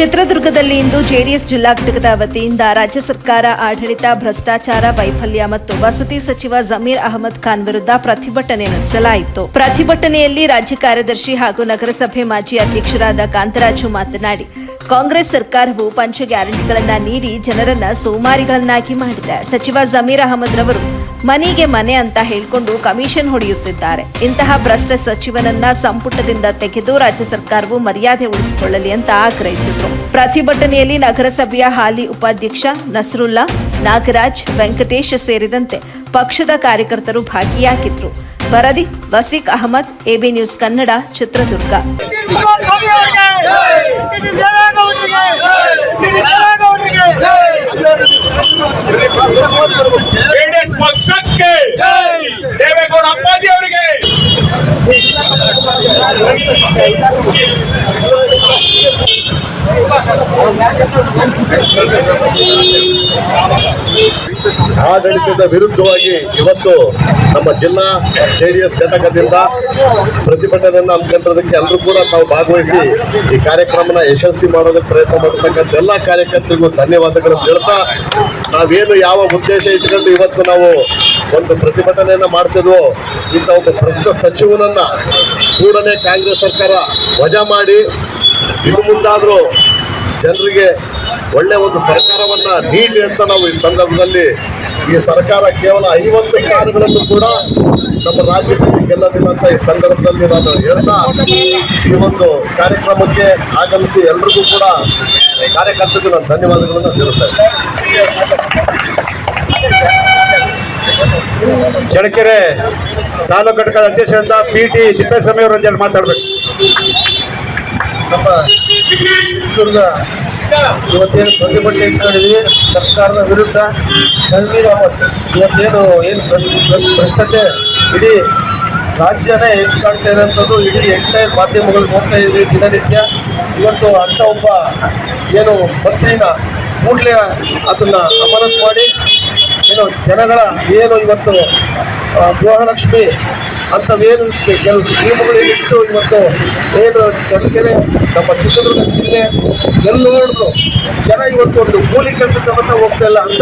ಚಿತ್ರದುರ್ಗದಲ್ಲಿ ಇಂದು ಜೆಡಿಎಸ್ ಜಿಲ್ಲಾ ಘಟಕದ ವತಿಯಿಂದ ರಾಜ್ಯ ಸರ್ಕಾರ ಆಡಳಿತ, ಭ್ರಷ್ಟಾಚಾರ, ವೈಫಲ್ಯ ಮತ್ತು ವಸತಿ ಸಚಿವ ಜಮೀರ್ ಅಹಮದ್ ಖಾನ್ ವಿರುದ್ಧ ಪ್ರತಿಭಟನೆ ನಡೆಸಲಾಯಿತು. ಪ್ರತಿಭಟನೆಯಲ್ಲಿ ರಾಜ್ಯ ಕಾರ್ಯದರ್ಶಿ ಹಾಗೂ ನಗರಸಭೆ ಮಾಜಿ ಅಧ್ಯಕ್ಷರಾದ ಕಾಂತರಾಜು ಮಾತನಾಡಿ ಕಾಂಗ್ರೆಸ್ ಸರ್ಕಾರವು ಪಂಚ ಗ್ಯಾರಂಟಿಗಳನ್ನ ನೀಡಿ ಜನರನ್ನ ಸೋಮಾರಿಗಳನ್ನಾಗಿ ಮಾಡಿದೆ. ಸಚಿವ ಜಮೀರ್ ಅಹಮದ್ ರವರು ಮನೆಗೆ ಮನೆ ಅಂತ ಹೇಳಿಕೊಂಡು ಕಮಿಷನ್ ಹೊಡೆಯುತ್ತಿದ್ದಾರೆ. ಇಂತಹ ಭ್ರಷ್ಟ ಸಚಿವನನ್ನ ಸಂಪುಟದಿಂದ ತೆಗೆದು ರಾಜ್ಯ ಸರ್ಕಾರವು ಮರ್ಯಾದೆ ಉಳಿಸಿಕೊಳ್ಳಲಿ ಅಂತ ಆಗ್ರಹಿಸಿದರು. ಪ್ರತಿಭಟನೆಯಲ್ಲಿ ನಗರಸಭೆಯ ಹಾಲಿ ಉಪಾಧ್ಯಕ್ಷ ನಸರುಲ್ಲಾ, ನಾಗರಾಜ್, ವೆಂಕಟೇಶ್ ಸೇರಿದಂತೆ ಪಕ್ಷದ ಕಾರ್ಯಕರ್ತರು ಭಾಗಿಯಾಗಿದ್ರು. ವರದಿ ವಸೀಕ್ ಅಹಮದ್ ಎಬಿ ನ್ಯೂಸ್ ಕನ್ನಡ ಚಿತ್ರದುರ್ಗ ಕುಮಾರಸ್ವಾಮಿ ಅವರಿಗೆ ಟಿಟಿ ದೇವೇಗೌಡರಿಗೆ ಟಿಟಿ ದೇವೇಗೌಡರಿಗೆ ಜೆಡಿಎಸ್ ಪಕ್ಷಕ್ಕೆ ದೇವೇಗೌಡ ಅಪ್ಪಾಜಿ ಅವರಿಗೆ ಆಡಳಿತದ ವಿರುದ್ಧವಾಗಿ ಇವತ್ತು ನಮ್ಮ ಜಿಲ್ಲಾ ಜೆ ಡಿ ಎಸ್ ಘಟಕದಿಂದ ಪ್ರತಿಭಟನೆಯನ್ನು ಹಮ್ಮಿಕೊಂಡಿರೋದಕ್ಕೆ ಎಲ್ಲರೂ ಕೂಡ ತಾವು ಭಾಗವಹಿಸಿ ಈ ಕಾರ್ಯಕ್ರಮನ ಯಶಸ್ವಿ ಮಾಡೋದಕ್ಕೆ ಪ್ರಯತ್ನ ಮಾಡತಕ್ಕಂಥ ಎಲ್ಲ ಕಾರ್ಯಕರ್ತರಿಗೂ ಧನ್ಯವಾದಗಳನ್ನು ಹೇಳ್ತಾ ನಾವೇನು ಯಾವ ಉದ್ದೇಶ ಇಟ್ಕೊಂಡು ಇವತ್ತು ನಾವು ಒಂದು ಪ್ರತಿಭಟನೆಯನ್ನು ಮಾಡ್ತಿದ್ವೋ, ಇಂಥ ಒಂದು ಪ್ರಸ್ತುತ ಸಚಿವನನ್ನ ಮೂರನೇ ಕಾಂಗ್ರೆಸ್ ಸರ್ಕಾರ ವಜಾ ಮಾಡಿ ಇನ್ನು ಮುಂದಾದ್ರೂ ಜನರಿಗೆ ಒಳ್ಳೆ ಒಂದು ಸರ್ಕಾರವನ್ನ ನೀಡಿ ಅಂತ ನಾವು ಈ ಸಂದರ್ಭದಲ್ಲಿ ಈ ಸರ್ಕಾರ ಕೇವಲ ಐವತ್ತು ಕಾರುಗಳನ್ನು ಕೂಡ ನಮ್ಮ ರಾಜ್ಯದಲ್ಲಿ ಗೆಲ್ಲದಿಲ್ಲ ಅಂತ ಈ ಸಂದರ್ಭದಲ್ಲಿ ನಾನು ಹೇಳ್ತಾ ಈ ಒಂದು ಕಾರ್ಯಕ್ರಮಕ್ಕೆ ಆಗಮಿಸಿ ಎಲ್ರಿಗೂ ಕೂಡ ಕಾರ್ಯಕರ್ತರಿಗೆ ನಾನು ಧನ್ಯವಾದಗಳನ್ನು ಹೇಳುತ್ತೇನೆ ಚಳ್ಳಕೆರೆ ತಾಲೂಕು ಘಟಕದ ಅಧ್ಯಕ್ಷರಿಂದ ಪಿ ಟಿ ತಿಪ್ಪೇಸ್ವಾಮಿ ಅವರ ಮಾತಾಡ್ಬೇಕು. ನಮ್ಮ ಚಿತ್ರದುರ್ಗ ಇವತ್ತೇನು ಪ್ರತಿಭಟನೆ ಇಟ್ಕೊಂಡಿದ್ವಿ ಸರ್ಕಾರದ ವಿರುದ್ಧ ಗಂಭೀರ ಇವತ್ತೇನು ಏನು ಭ್ರಷ್ಟ- ಭ್ರಷ್ಟತೆ ಇಡೀ ರಾಜ್ಯನೇ ಎದ್ದು ಕಾಣ್ತಾ ಇರೋಂಥದ್ದು ಇಡೀ ಎಂಟೈರ್ ಮಾಧ್ಯಮಗಳು ನೋಡ್ತಾ ಇದ್ವಿ ದಿನನಿತ್ಯ. ಇವತ್ತು ಅಂಥ ಒಬ್ಬ ಏನು ಮಂತ್ರಿನ ಕೂಡಲೇ ಅದನ್ನು ಅಮಾನತ್ ಮಾಡಿ, ಏನು ಜನಗಳ ಏನು ಇವತ್ತು ಗೃಹಲಕ್ಷ್ಮಿ ಅಂಥವೇನು ಕೆಲವು ಇತ್ತು ಇವತ್ತು ಏನು ಜನರಿಗೆ ನಮ್ಮ ಚಿತ್ರದುರ್ಗ ಜಿಲ್ಲೆ ಎಲ್ಲ ನೋಡಿದ್ರು. ಜನ ಇವತ್ತು ಒಂದು ಕೂಲಿ ಕೆಲಸ ಸಮೇತ ಹೋಗ್ತಾ ಇಲ್ಲ. ಅಂತ